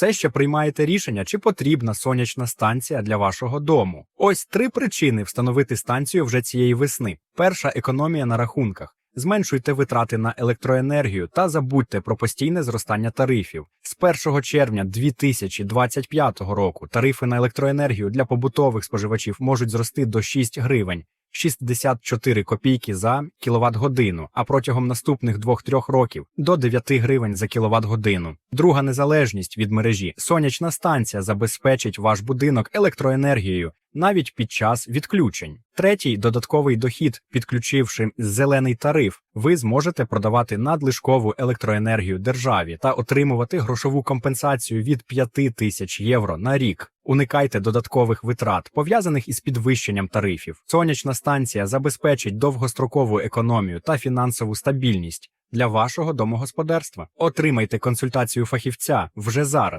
Все ще приймаєте рішення, чи потрібна сонячна станція для вашого дому. Ось три причини встановити станцію вже цієї весни. Перша економія на рахунках. Зменшуйте витрати на електроенергію та забудьте про постійне зростання тарифів. З 1 червня 2025 року тарифи на електроенергію для побутових споживачів можуть зрости до 6 гривень. 64 копійки за кіловат годину, а протягом наступних 2-3 років до 9 гривень за кіловат годину. Друга незалежність від мережі. Сонячна станція забезпечить ваш будинок електроенергією навіть під час відключень. Третій додатковий дохід, підключивши зелений тариф, ви зможете продавати надлишкову електроенергію державі та отримувати грошову компенсацію від 5 тисяч євро на рік. Уникайте додаткових витрат, пов'язаних із підвищенням тарифів. Сонячна станція забезпечить довгострокову економію та фінансову стабільність для вашого домогосподарства. Отримайте консультацію фахівця вже зараз.